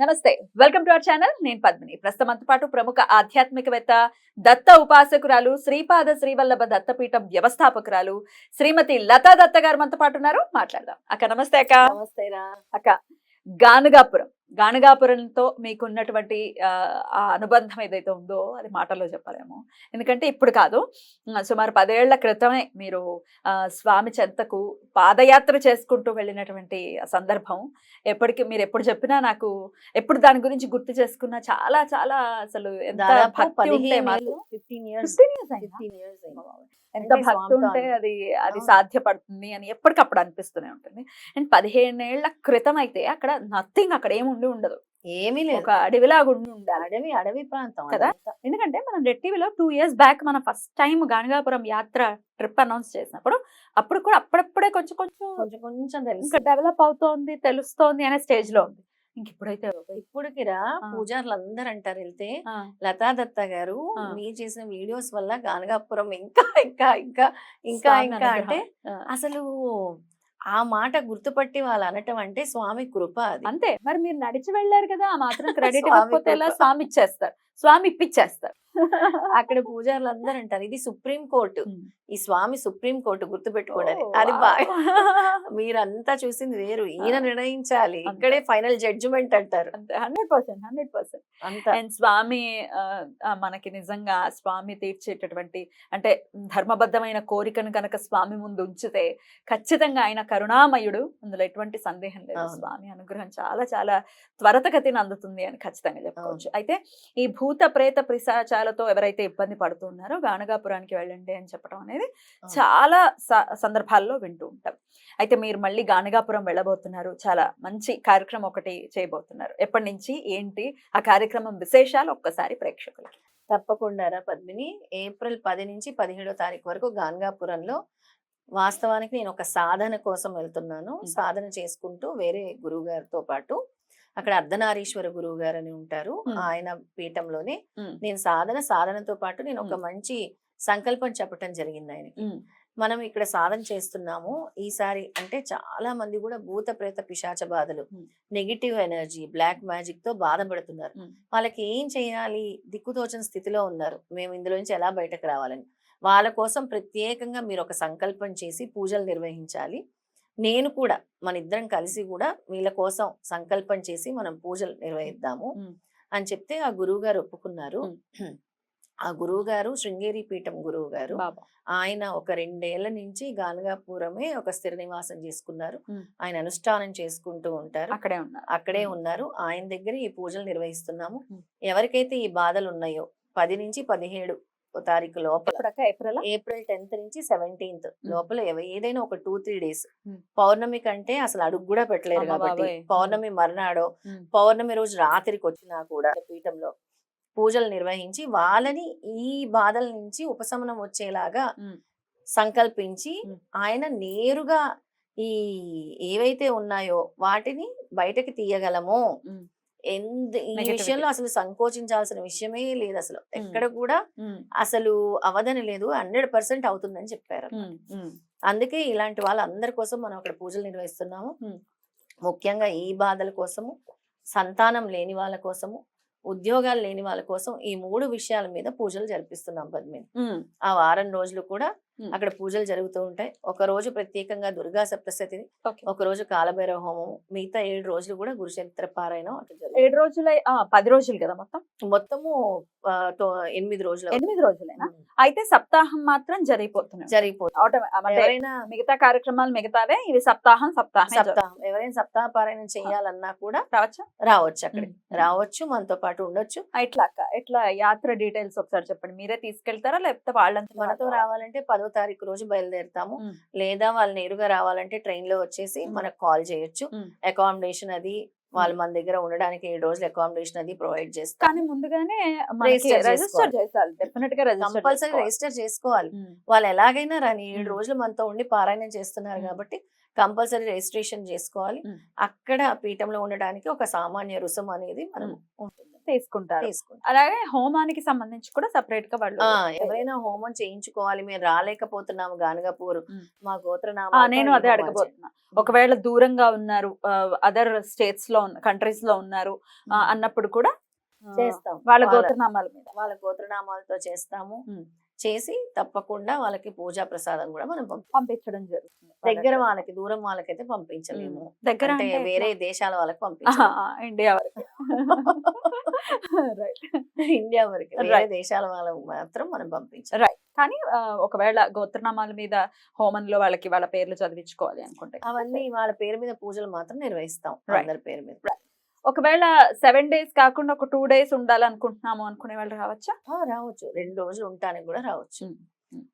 నమస్తే. Welcome to our channel నేను పద్మిని. ప్రస్తుతం పాటు ప్రముఖ ఆధ్యాత్మికవేత్త దత్త ఉపాసకురాలు శ్రీపాద శ్రీవల్లభ దత్తపీఠం వ్యవస్థాపకురాలు శ్రీమతి లతా దత్త గారు మనతో పాటు ఉన్నారు. మాట్లాడదాం. అక్క నమస్తే అక్క. నమస్తేరా అక్క గానుగాపురం. గానుగాపురంతో మీకున్నటువంటి అనుబంధం ఏదైతే ఉందో అది మాటల్లో చెప్పలేము. ఎందుకంటే ఇప్పుడు కాదు సుమారు పదేళ్ళ క్రితమే మీరు ఆ, స్వామి చెంతకు పాదయాత్ర చేసుకుంటూ వెళ్ళినటువంటి సందర్భం. ఎప్పటికీ మీరు ఎప్పుడు చెప్పినా నాకు ఎప్పుడు దాని గురించి గుర్తు చేసుకున్నా చాలా చాలా అసలు ఎంత భక్తి ఉంటే ఫిఫ్టీన్ ఇయర్స్ 15 years అయిందా? ఫిఫ్టీన్ ఇయర్స్ ఎంత భక్తి ఉంటే. అది అది. సాధ్యపడుతుంది అని ఎప్పటికప్పుడు అనిపిస్తూనే ఉంటుంది. అండ్ పదిహేనేళ్ళ క్రితం అయితే అక్కడ నథింగ్ అక్కడ ఏమి ఉండి ఉండదు. ఏమీ లేదు. ఒక అడవిలాగా ఉండి ఉండాలి. అడవి అడవి ప్రాంతం కదా? ఎందుకంటే మనం రెడ్ టీవీలో టూ ఇయర్స్ బ్యాక్ మనం ఫస్ట్ టైం గానగాపురం యాత్ర ట్రిప్ అనౌన్స్ చేసినప్పుడు అప్పుడు కూడా అప్పుడప్పుడే కొంచెం కొంచెం కొంచెం కొంచెం తెలుసు. డెవలప్ అవుతోంది తెలుస్తోంది అనే స్టేజ్లో ఉంది. ఇంక ఇప్పుడైతే ఇప్పుడుకిరా. పూజారులు అందరు అంటారు వెళ్తే లతా దత్త గారు. మీరు చేసిన వీడియోస్ వల్ల గానగాపురం ఇంకా ఇంకా ఇంకా ఇంకా ఇంకా. అంటే అసలు ఆ మాట గుర్తుపట్టి వాళ్ళు అనటం అంటే స్వామి కృప అది అంతే మరి మీరు నడిచి వెళ్ళారు కదా ఆ మాత్రం క్రెడిట్. స్వామి ఇచ్చేస్తారు స్వామి ఇప్పించేస్తారు అక్కడ పూజారులు అందరు అంటారు ఇది సుప్రీం కోర్టు. ఈ స్వామి సుప్రీం కోర్టు గుర్తుపెట్టుకోవడానికి. అది. బాగా మీరంతా చూసింది వేరు. ఈయన. నిర్ణయించాలి. ఇక్కడే ఫైనల్ జడ్జిమెంట్ అంటారు. Hundred percent hundred percent. అంత. అండ్ స్వామి మనకి నిజంగా స్వామి తీర్చేటటువంటి అంటే ధర్మబద్ధమైన కోరికను కనుక స్వామి ముందు ఉంచితే ఖచ్చితంగా ఆయన కరుణామయుడు. అందులో ఎటువంటి సందేహం లేదు. స్వామి అనుగ్రహం చాలా చాలా త్వరతగతిని అందుతుంది అని ఖచ్చితంగా చెప్పుకోవచ్చు. అయితే ఈ భూత ప్రేత పిశాచాలతో ఎవరైతే ఇబ్బంది పడుతున్నారో గానగాపురానికి వెళ్ళండి అని చెప్పడం అనేది. చాలా సందర్భాల్లో వింటూ ఉంటాం. అయితే మీరు మళ్ళీ గానగాపురం వెళ్ళబోతున్నారు. చాలా మంచి కార్యక్రమం ఒకటి చేయబోతున్నారు. ఎప్పటి నుంచి ఏంటి ఆ కార్యక్రమం విశేషాలు ఒక్కసారి ప్రేక్షకులకి. తప్పకుండా రా పద్మిని. ఏప్రిల్ పది నుంచి పదిహేడో తారీఖు వరకు గాన్గాపురంలో వాస్తవానికి నేను ఒక సాధన కోసం వెళ్తున్నాను. సాధన చేసుకుంటూ వేరే గురువు గారితో పాటు అక్కడ అర్ధనారీశ్వర గురువు గారు అని ఉంటారు. ఆయన పీఠంలోనే. నేను సాధన సాధనతో పాటు నేను ఒక. మంచి సంకల్పం చెప్పటం జరిగింది ఆయనకి మనం ఇక్కడ సాధన చేస్తున్నాము ఈసారి అంటే చాలా మంది కూడా భూత ప్రేత పిశాచ బాధలు. నెగిటివ్ ఎనర్జీ బ్లాక్ మ్యాజిక్తో బాధపడుతున్నారు. వాళ్ళకి ఏం చేయాలి దిక్కుతోచని స్థితిలో ఉన్నారు మేము ఇందులో నుంచి ఎలా బయటకు రావాలని వాళ్ళ కోసం ప్రత్యేకంగా మీరు ఒక సంకల్పం చేసి పూజలు నిర్వహించాలి నేను కూడా మన ఇద్దరం కలిసి కూడా వీళ్ళ కోసం సంకల్పం చేసి మనం పూజలు నిర్వహిద్దాము. అని చెప్తే ఆ గురువు గారు ఒప్పుకున్నారు ఆ గురువు గారు శృంగేరి పీఠం గురువు గారు ఆయన ఒక రెండేళ్ళ నుంచి గానగాపురమే ఒక స్థిర నివాసం చేసుకున్నారు. ఆయన అనుష్ఠానం చేసుకుంటూ ఉంటారు. అక్కడే ఉన్నారు. అక్కడే. ఉన్నారు. ఆయన దగ్గర ఈ పూజలు నిర్వహిస్తున్నాము. ఎవరికైతే ఈ బాధలు ఉన్నాయో పది నుంచి పదిహేడు తారీఖు లోపల ఏప్రిల్ ఏప్రిల్ టెన్త్ నుంచి సెవెంటీన్త్ లోపల ఏదైనా ఒక టూ త్రీ డేస్. పౌర్ణమి కంటే అసలు అడుగు కూడా పెట్టలేరు కాబట్టి. పౌర్ణమి మర్నాడో. పౌర్ణమి రోజు రాత్రికి వచ్చినా కూడా పీఠంలో పూజలు నిర్వహించి వాళ్ళని ఈ బాధల నుంచి ఉపశమనం వచ్చేలాగా. సంకల్పించి. ఆయన నేరుగా ఈ ఏవైతే ఉన్నాయో వాటిని బయటకి తీయగలము. ఎందు ఈ. విషయంలో అసలు సంకోచించాల్సిన విషయమే లేదు అసలు ఎక్కడ కూడా. అసలు అవదని లేదు హండ్రెడ్ పర్సెంట్ అవుతుందని చెప్పారు. అందుకే ఇలాంటి వాళ్ళందరి కోసం మనం అక్కడ పూజలు నిర్వహిస్తున్నాము. ముఖ్యంగా ఈ బాధల కోసము సంతానం లేని వాళ్ళ కోసము ఉద్యోగాలు లేని వాళ్ళ కోసం ఈ మూడు విషయాల మీద పూజలు జరిపిస్తున్నాం పద్మిని. ఆ వారం రోజులు కూడా. అక్కడ పూజలు జరుగుతూ ఉంటాయి. ఒక రోజు ప్రత్యేకంగా దుర్గా సప్తశతిని Okay. ఒక రోజు కాలభైరవ హోమం మిగతా ఏడు రోజులు కూడా గురుచరిత్ర పారాయణం అట్లా ఏడు రోజులై ఆ, పది రోజులు కదా మొత్తం? మొత్తము ఎనిమిది రోజులు ఎనిమిది రోజులేనా. అయితే సప్తాహం మాత్రం జరిగిపోతున్నాయి. జరిగిపోతుంది. ఎవరైనా మిగతా కార్యక్రమాలు మిగతావే? ఇవి సప్తాహం సప్తాహం సప్తాహం ఎవరైనా సప్తాహ పారాయణం చేయాలన్నా కూడా రావచ్చా? రావచ్చు అక్కడికి. మ్మ్. రావచ్చు మనతో పాటు ఉండొచ్చు. అక్క ఎట్లా యాత్ర డీటెయిల్స్ ఒకసారి చెప్పండి. మీరే తీసుకెళ్తారా? లేకపోతే వాళ్ళంతా మనతో రావాలంటే పదో తారీఖు రోజు బయలుదేరుతాము. లేదా వాళ్ళు నేరుగా రావాలంటే ట్రైన్లో వచ్చేసి. మనకు కాల్ చేయొచ్చు. అకామిడేషన్ అది వాళ్ళు మన దగ్గర ఉండడానికి ఏడు రోజులు అకామిడేషన్ అది ప్రొవైడ్ చేస్తాం కానీ ముందుగానే రిజిస్టర్ డెఫినెట్గా కంపల్సరీ రిజిస్టర్ చేసుకోవాలి వాళ్ళు ఎలాగైనా రాని ఏడు. రోజులు మనతో ఉండి పారాయణం చేస్తున్నారు. కాబట్టి కంపల్సరీ రిజిస్ట్రేషన్ చేసుకోవాలి. అక్కడ పీఠంలో ఉండడానికి ఒక సామాన్య రుసుం అనేది మనం. ఉంటుంది తీసుకుంటారు. తీసుకుంటాం అలాగే హోమానికి సంబంధించి కూడా సెపరేట్గా వాళ్ళు ఎవరైనా హోమం చేయించుకోవాలి మేము రాలేకపోతున్నాము గానగపూర్. మా గోత్రనామా నేను అదే అడగబోతున్నా. ఒకవేళ దూరంగా ఉన్నారు అదర్ స్టేట్స్లో కంట్రీస్లో ఉన్నారు అన్నప్పుడు కూడా చేస్తాం. వాళ్ళ గోత్రనామాల మీద. వాళ్ళ గోత్రనామాలతో చేస్తాము. చేసి తప్పకుండా వాళ్ళకి పూజా ప్రసాదం కూడా మనం పంపించడం జరుగుతుంది దగ్గర వాళ్ళకి దూరం వాళ్ళకైతే పంపించలేము. దగ్గర అంటే వేరే? దేశాల వాళ్ళకి పంపించాలి ఇండియా వరకు. ఇండియా వరకు. వేరే. దేశాల వాళ్ళకి మాత్రం మనం పంపించాలి రైట్ కానీ ఒకవేళ గోత్రనామాల మీద హోమంలో వాళ్ళకి వాళ్ళ పేర్లు చదివించుకోవాలి అనుకుంటే. అవన్నీ వాళ్ళ పేరు మీద పూజలు మాత్రం నిర్వహిస్తాం. అందరి పేరు మీద. ఒకవేళ సెవెన్ డేస్ కాకుండా ఒక టూ డేస్ ఉండాలనుకుంటున్నాము అనుకునే వాళ్ళు రావచ్చా రావచ్చు రెండు రోజులు ఉండటానికి కూడా రావచ్చు.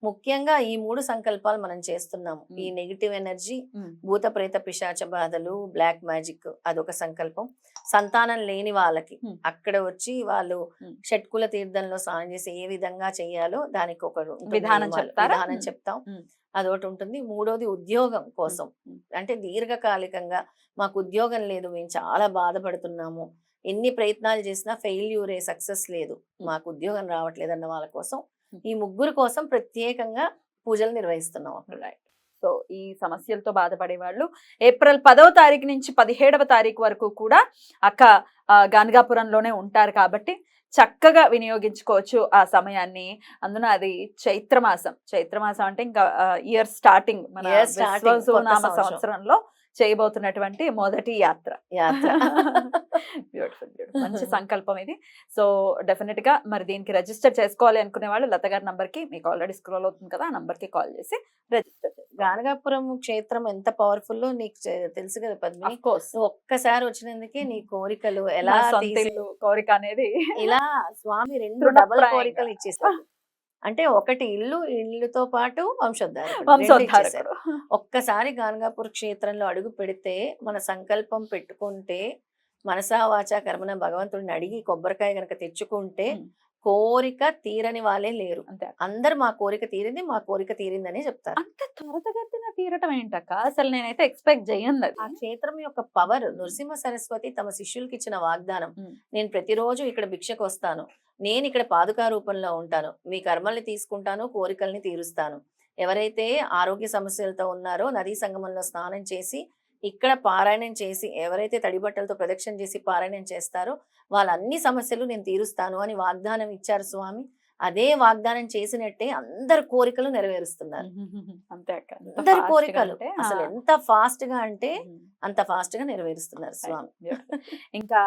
ముఖ్యంగా ఈ మూడు సంకల్పాలు మనం చేస్తున్నాము. ఈ నెగిటివ్ ఎనర్జీ భూత ప్రేత పిశాచ బాధలు బ్లాక్ మ్యాజిక్ అదొక సంకల్పం సంతానం లేని వాళ్ళకి. అక్కడ వచ్చి వాళ్ళు. షట్కుల తీర్థంలో స్నానం చేసి ఏ విధంగా చేయాలో దానికి ఒక విధానం? విధానం. చెప్తాం. అదొకటి ఉంటుంది మూడోది ఉద్యోగం కోసం. అంటే దీర్ఘకాలికంగా మాకు ఉద్యోగం లేదు. మేము చాలా బాధపడుతున్నాము. ఎన్ని ప్రయత్నాలు చేసినా ఫెయిల్యూరే సక్సెస్ లేదు. మాకు ఉద్యోగం రావట్లేదు అన్న వాళ్ళ కోసం. ఈ ముగ్గురు కోసం ప్రత్యేకంగా పూజలు నిర్వహిస్తున్నాం అక్కడ. సో ఈ సమస్యలతో బాధపడే వాళ్ళు ఏప్రిల్ పదవ తారీఖు నుంచి పదిహేడవ తారీఖు వరకు కూడా అక్క గానగాపురంలోనే ఉంటారు కాబట్టి చక్కగా వినియోగించుకోవచ్చు ఆ సమయాన్ని. అందున అది చైత్రమాసం. చైత్రమాసం అంటే ఇంకా ఇయర్ స్టార్టింగ్ మన. సంవత్సరంలో చేయబోతున్నటువంటి మొదటి యాత్ర. యాత్ర. బ్యూటిఫుల్ బ్యూటిఫుల్ మంచి సంకల్పం ఇది. సో డెఫినెట్గా మరి దీనికి రిజిస్టర్ చేసుకోవాలి అనుకునే వాళ్ళు లత గారి నంబర్కి మీకు ఆల్రెడీ స్క్రోల్ అవుతుంది కదా ఆ నంబర్కి కాల్ చేసి రిజిస్టర్ గానగాపురం క్షేత్రం ఎంత పవర్ఫుల్ నీకు తెలుసు కదా పద్మిని నువ్వు ఒక్కసారి వచ్చినందుకే నీ కోరికలు ఎలా కోరిక అనేది ఇలా స్వామి రెండు. డబల్ కోరికలు ఇచ్చేస్తారు అంటే ఒకటి ఇల్లు ఇల్లుతో పాటు ఇచ్చేశారు. ఒక్కసారి గానగాపూర్ క్షేత్రంలో అడుగు పెడితే మన సంకల్పం పెట్టుకుంటే మనసా వాచా కర్మన భగవంతుడిని అడిగి కొబ్బరికాయ గనక తెచ్చుకుంటే. కోరిక తీరని వాళ్ళే లేరు. అంతే అందరు మా కోరిక తీరింది మా కోరిక తీరిందని చెప్తారు. అంత త్వరతగతిన తీరటం ఏంటక్క? అసలు నేనైతే ఎక్స్పెక్ట్ చేయను ఆ క్షేత్రం యొక్క పవర్ నృసింహ సరస్వతి తమ శిష్యులకి ఇచ్చిన వాగ్దానం. నేను ప్రతిరోజు ఇక్కడ భిక్షకు వస్తాను నేను ఇక్కడ పాదుకా రూపంలో ఉంటాను. మీ కర్మల్ని తీసుకుంటాను కోరికల్ని తీరుస్తాను. ఎవరైతే ఆరోగ్య సమస్యలతో ఉన్నారో నదీ సంగమంలో స్నానం చేసి ఇక్కడ పారాయణం చేసి ఎవరైతే తడి బట్టలతో ప్రదక్షిణ చేసి పారాయణం చేస్తారో వాళ్ళ అన్ని సమస్యలు నేను తీరుస్తాను అని వాగ్దానం ఇచ్చారు స్వామి అదే వాగ్దానం చేసినట్టే అందరి కోరికలు నెరవేరుస్తున్నారు అంతే అందరి కోరికలు అసలు. ఎంత ఫాస్ట్గా అంటే. అంత ఫాస్ట్గా నెరవేరుస్తున్నారు స్వామి. ఇంకా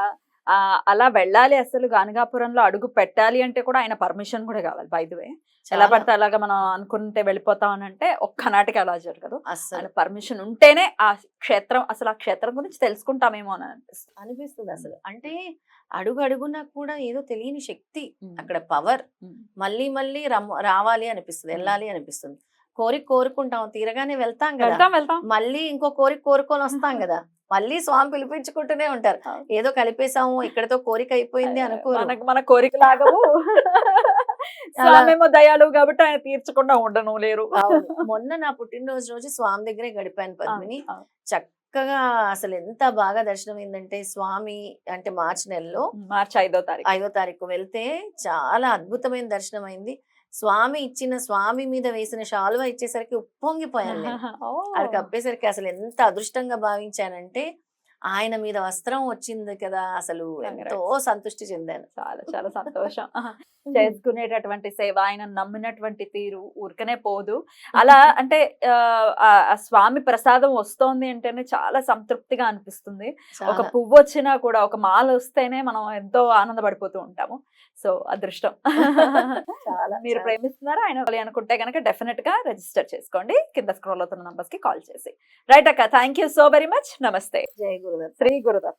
అలా వెళ్ళాలి అసలు గానగాపురంలో అడుగు పెట్టాలి అంటే కూడా ఆయన పర్మిషన్ కూడా కావాలి బై ద వే ఎలా పడితే అలాగా మనం అనుకుంటే వెళ్ళిపోతాం అని అంటే ఒక్కనాటికి అలా జరగదు. ఆయన పర్మిషన్ ఉంటేనే ఆ క్షేత్రం అసలు ఆ క్షేత్రం గురించి తెలుసుకుంటామేమో అని అనిపిస్తుంది. అనిపిస్తుంది అసలు. అంటే అడుగు అడుగునా కూడా ఏదో తెలియని శక్తి. అక్కడ పవర్. మళ్ళీ మళ్ళీ రావాలి అనిపిస్తుంది. వెళ్ళాలి అనిపిస్తుంది. కోరిక కోరుకుంటాం తీరగానే వెళ్తాం కదా. మళ్ళీ ఇంకో కోరిక కోరుకొని వస్తాం కదా. మళ్ళీ స్వామి పిలిపించుకుంటూనే ఉంటారు. ఏదో కలిపేసాము ఇక్కడతో కోరిక అయిపోయింది మనకు మన కోరిక లాగవు స్వామేమో దయాలు కాబట్టి ఆయన తీర్చకుండా ఉండను లేరు. మొన్న నా పుట్టినరోజు రోజు స్వామి దగ్గరే గడిపాను పద్మిని. చక్కగా అసలు ఎంత బాగా దర్శనం అయిందంటే స్వామి అంటే మార్చి నెలలో మార్చి ఐదో తారీఖు. ఐదో తారీఖు వెళ్తే చాలా అద్భుతమైన దర్శనం అయింది స్వామి ఇచ్చిన స్వామి మీద వేసిన శాలువా ఇచ్చేసరికి ఉప్పొంగిపోయాను. అది కప్పేసరికి అసలు ఎంత అదృష్టంగా భావించానంటే ఆయన మీద వస్త్రం వచ్చింది కదా! అసలు ఎంతో సంతృష్టి చెందాను. చాలా చాలా సంతోషం. చేసుకునేటటువంటి సేవ ఆయన నమ్మినటువంటి తీరు ఊరికనే పోదు. అలా అంటే ఆ, స్వామి ప్రసాదం వస్తోంది అంటేనే చాలా సంతృప్తిగా అనిపిస్తుంది. ఒక. పువ్వు వచ్చినా కూడా ఒక మాల వస్తేనే మనం ఎంతో ఆనందపడిపోతూ ఉంటాము. సో అదృష్టం. చాలా, మీరు. ప్రేమిస్తున్నారా? ఆయన అనుకుంటే కనుక డెఫినెట్గా రిజిస్టర్ చేసుకోండి. కింద స్క్రోల్ అవుతున్న నంబర్స్కి కాల్ చేసి. రైట్ అక్క thank you so very much. నమస్తే. జై గురుదత్త. శ్రీ గురుదత్త.